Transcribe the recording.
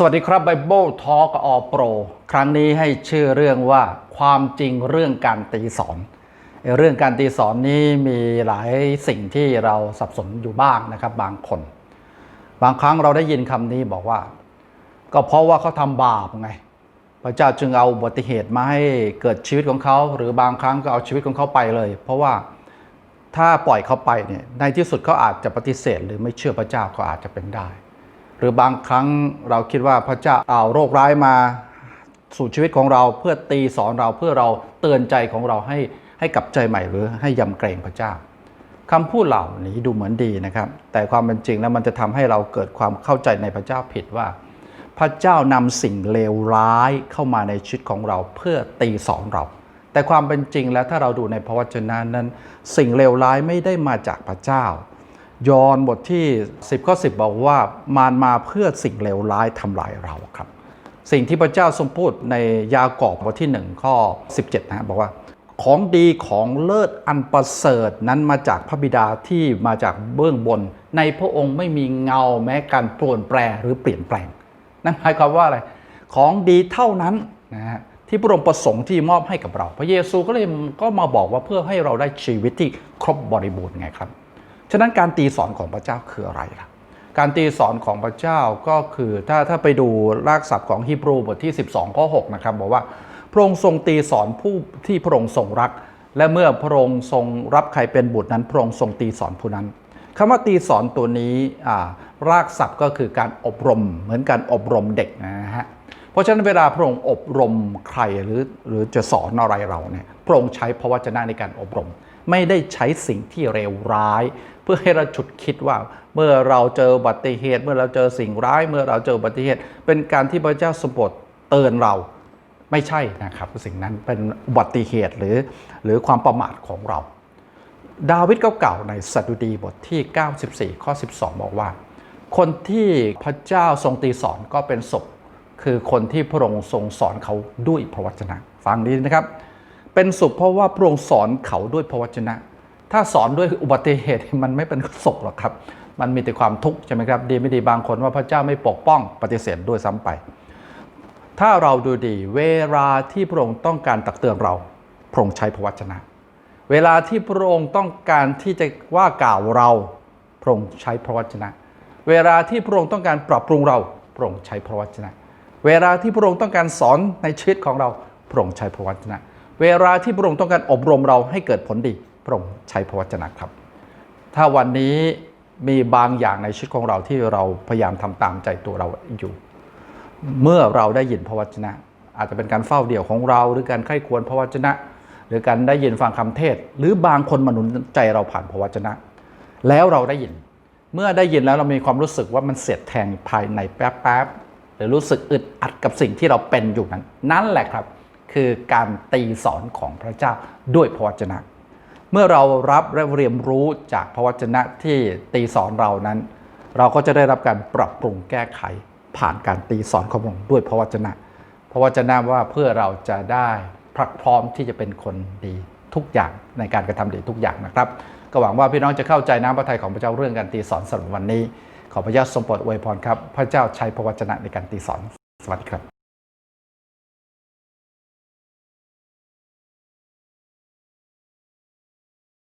สวัสดีครับ Bible Talk All Pro ครั้งนี้ให้ชื่อเรื่องว่าความจริงเรื่องการตีสอน เรื่องการตีสอนนี้มีหลายสิ่งที่เราสับสนอยู่บ้างนะครับบางคน บางครั้งเราได้ยินคำนี้บอกว่า ก็เพราะว่าเขาทำบาปไง พระเจ้าจึงเอาอุบัติเหตุมาให้เกิดชีวิตของเขา หรือบางครั้งก็เอาชีวิตของเขาไปเลย เพราะว่าถ้าปล่อยเขาไปเนี่ยในที่สุดเขาอาจจะปฏิเสธ หรือไม่เชื่อพระเจ้าก็อาจจะเป็นได้ หรือบางครั้งเราคิดว่าพระเจ้าเอาโรคร้ายมาสู่ชีวิตของเราเพื่อตีสอนเราเพื่อเราเตือนใจของเราให้ให้กลับใจใหม่หรือให้ยำเกรงพระเจ้าคำพูดเหล่านี้ดูเหมือนดีนะครับ แต่ความเป็นจริงแล้วมันจะทำให้เราเกิดความเข้าใจในพระเจ้าผิดว่า พระเจ้านำสิ่งเลวร้ายเข้ามาในชีวิตของเราเพื่อตีสอนเรา แต่ความเป็นจริงแล้วถ้าเราดูในพระวจนะนั้น สิ่งเลวร้ายไม่ได้มาจากพระเจ้า ยอห์นบทที่ 10 ข้อ 10 บอกว่ามารมาเพื่อสิ่งเลวร้ายทำลายเราครับ สิ่งที่พระเจ้าทรงพูดในยากอบบทที่ 1 ข้อ 17 นะบอกว่า ของดีของเลิศอันประเสริฐนั้นมาจากพระบิดาที่มาจากเบื้องบน ในพระองค์ไม่มีเงาแม้การปลี่ยนแปลหรือเปลี่ยนแปลง นั่นหมายความว่าอะไร ของดีเท่านั้นนะฮะที่พระองค์ประสงค์ที่มอบให้กับเรา พระเยซูก็เลยก็มาบอกว่าเพื่อให้เราได้ชีวิตที่ครบบริบูรณ์ไงครับ ฉะนั้นการตีสอนของพระเจ้าคืออะไรล่ะ การตีสอนของพระเจ้าก็คือถ้าถ้าไปดูรากศัพท์ของฮีบรูบทที่ 12ข้อ6นะครับบอกว่าพระองค์ทรงตีสอนผู้ที่พระองค์ทรงรัก และเมื่อพระองค์ทรงรับใครเป็นบุตรนั้น พระองค์ทรงตีสอนผู้นั้นคำว่าตีสอนตัวนี้รากศัพท์ก็คือการอบรมเหมือนการอบรมเด็กนะฮะเพราะฉะนั้นเวลาพระองค์อบรมใครหรือหรือจะสอนอะไรเราเนี่ยพระองค์ใช้พระวจนะในการอบรม ไม่ได้ใช้สิ่งที่เลวร้าย พื่อให้เราฉุดคิดว่า เมื่อเราเจออุบัติเหตุ เมื่อเราเจอสิ่งร้าย เมื่อเราเจออุบัติเหตุ เป็นการที่พระเจ้าสมบทเตือนเราไม่ใช่นะครับ สิ่งนั้นเป็นอุบัติเหตุหรือหรือความประมาทของเรา ดาวิดก็กล่าวในสดุดีบทที่ 94 ข้อ 12 บอกว่า คนที่พระเจ้าทรงตีสอนก็เป็นศพคือคนที่พระองค์ทรงสอนเขาด้วยพระวจนะ ฟังดีนะครับ เป็นสุขเพราะว่าพระองค์สอนเขาด้วยพระวจนะ ถ้าสอนด้วยอุบัติเหตุมันไม่เป็นสุขหรอกครับ มันมีแต่ความทุกข์ใช่ไหมครับดีไม่ดีบางคนว่าพระเจ้าไม่ปกป้องปฏิเสธด้วยซ้ำไป ถ้าเราดูดีเวลาที่พระองค์ต้องการตักเตือนเราพระองค์ใช้พระวจนะ เวลาที่พระองค์ต้องการที่จะว่ากล่าวเราพระองค์ใช้พระวจนะ เวลาที่พระองค์ต้องการปรับปรุงเราพระองค์ใช้พระวจนะ เวลาที่พระองค์ต้องการสอนในชีวิตของเราพระองค์ใช้พระวจนะ เวลาที่พระองค์ต้องการอบรมเราให้เกิดผลดี พระองค์ใช้พระวจนะครับ ถ้าวันนี้มีบางอย่างในชีวิตของเราที่เราพยายามทำตามใจตัวเราอยู่ เมื่อเราได้ยินพระวจนะ อาจจะเป็นการเฝ้าเดี่ยวของเรา หรือการใคร่ควรพระวจนะ หรือการได้ยินฟังคำเทศ หรือบางคนมาหนุนใจเราผ่านพระวจนะ แล้วเราได้ยิน เมื่อได้ยินแล้วเรามีความรู้สึกว่ามันเสียดแทงภายในแป๊บๆหรือรู้สึกอึดอัดกับสิ่งที่เราเป็นอยู่นั้น นั่นแหละครับ คือการตีสอนของพระเจ้าด้วยพระวจนะ เมื่อเรารับและเรียนรู้จากพระวจนะที่ตีสอนเรานั้น เราก็จะได้รับการปรับปรุงแก้ไข ผ่านการตีสอนของพระองค์ด้วยพระวจนะ พระวจนะว่าเพื่อเราจะได้พรักพร้อมที่จะเป็นคนดีทุกอย่างในการกระทำดีทุกอย่างนะครับ ก็หวังว่าพี่น้องจะเข้าใจน้ำพระทัยของพระเจ้าเรื่องการตีสอนสำหรับวันนี้ ขอพระเจ้าทรงโปรดอวยพรครับ พระเจ้าใช้พระวจนะในการตีสอนสวัสดีครับ